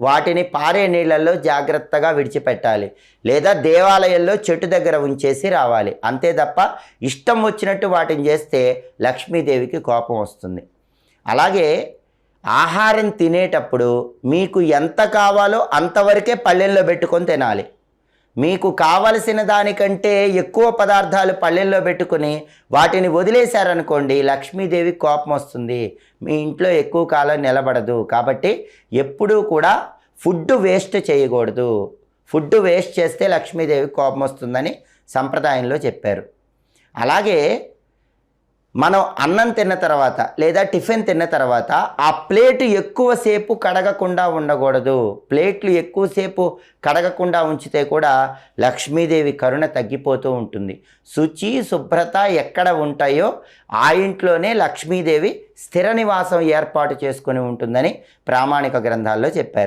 వాటిని పారే నీళ్ళల్లో జాగ్రత్తగా విడిచిపెట్టాలి లేదా దేవాలయంలో చెట్టు దగ్గర ఉంచేసి రావాలి. అంతే తప్ప ఇష్టం వచ్చినట్టు వాటిని చేస్తే లక్ష్మీదేవికి కోపం వస్తుంది. అలాగే ఆహారం తినేటప్పుడు మీకు ఎంత కావాలో అంతవరకే పల్లెల్లో పెట్టుకొని తినాలి. మీకు కావలసిన దానికంటే ఎక్కువ పదార్థాలు పళ్ళెల్లో పెట్టుకుని వాటిని వదిలేశారనుకోండి లక్ష్మీదేవి కోపం వస్తుంది. మీ ఇంట్లో ఎక్కువ కాలం నిలబడదు. కాబట్టి ఎప్పుడూ కూడా ఫుడ్ వేస్ట్ చేయకూడదు. ఫుడ్ వేస్ట్ చేస్తే లక్ష్మీదేవి కోపం వస్తుందని సంప్రదాయంలో చెప్పారు. అలాగే మనం అన్నం తిన్న తర్వాత లేదా టిఫిన్ తిన్న తర్వాత ఆ ప్లేట్ ఎక్కువసేపు కడగకుండా ఉండకూడదు. ప్లేట్లు ఎక్కువసేపు కడగకుండా ఉంచితే కూడా లక్ష్మీదేవి కరుణ తగ్గిపోతూ ఉంటుంది. శుచి శుభ్రత ఎక్కడ ఉంటాయో ఆ ఇంట్లోనే లక్ష్మీదేవి స్థిర నివాసం ఏర్పాటు చేసుకొని ఉంటుందని ప్రామాణిక గ్రంథాల్లో చెప్పారు.